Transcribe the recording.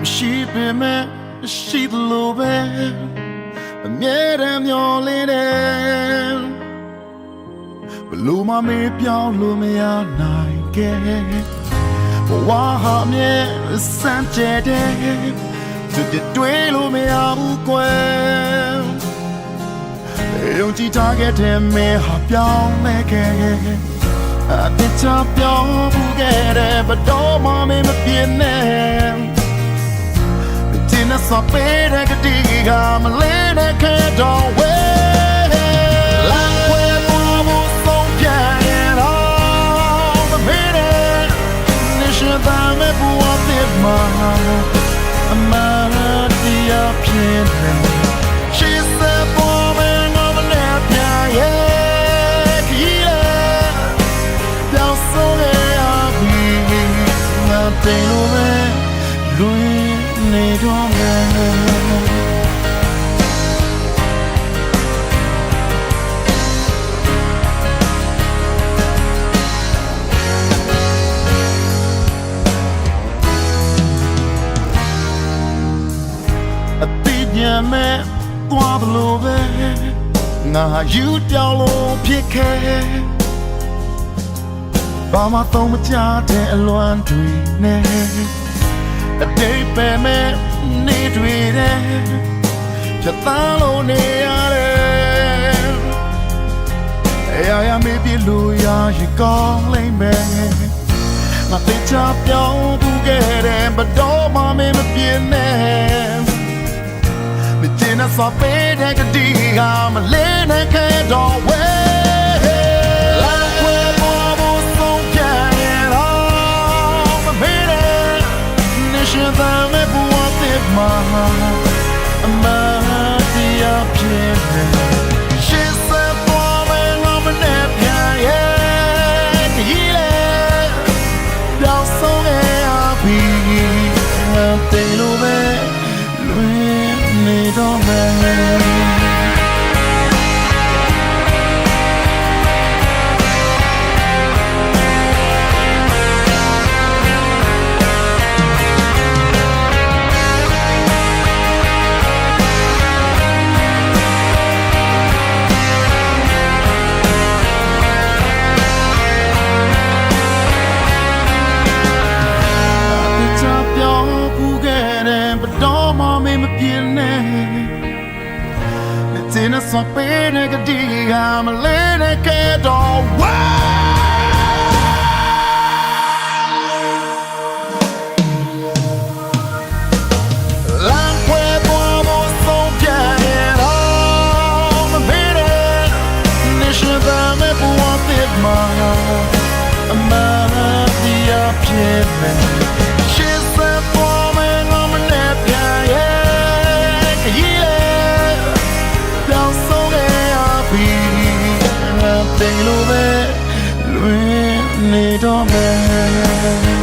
င်မဲ့ရှိသလိုပဲအမြဲတမ်းမျောလင်းတယ်ဘလို့မမေးပြောင်းလို့မရနိုင်ခဲ့ဘဝဟာမြဲစမ်းကြဲတယ်သူတတွေးလို့မရဘူးကွယ်ယုံကြည်ထားခဲ့တဲ့မင်းဟာပြောင်းလဲခဲ့အပြစ်ချပြောင်းဘူးခဲ့တယ်ဘတော်မှမ Tina sa pere que diga me lene que don't wait La que como son bien all the minute Nisha da me bua de ma Ma dia pien She said for me no me le bien yeah Kile Down so yeah be Nothing over လွင်နေတော့မ အတိညာမဲ့သွားဘလို့ပဲငါဟာယူတောင်းလို့ဖြစ်ခဲ့ဘာမှတော့မကြတဲ့အလွမ်းတွေနဲ့အတိတ်ပဲမဲ့နေတွေတဲ့ဖြတ်သန်းလို့နေရတယ်အရာရာမေးပြလို့ရရကောင်းလိမ့်မယ်ငါသိချပြောင်းဘူးခဲ့တယ်ဘတော်မှမမပြင်းနဲ့ မကျင်းတဲ့စောပေးတဲ့ကတိကမလေးနဲ့ခဲတော့ဝဲလာခွဲပေါ်ဖို့ဆုံးဖြတ်ရင်တော့မမေ့နဲ့ Nation that me want it ma ma dia ပြင်းနဲ့လက်တင်စပေးတဲ့ကတိကမလဲတဲ့ကဲတော့ဝါလမ်းခွဲသွားဖို့ဆုံးဖြတ်ရင်တော့မမေ့တဲ့နေရှိတဲ့မဲ့ဘဝတစ်မှာအမှန်တရားဖြစ်မယ် don't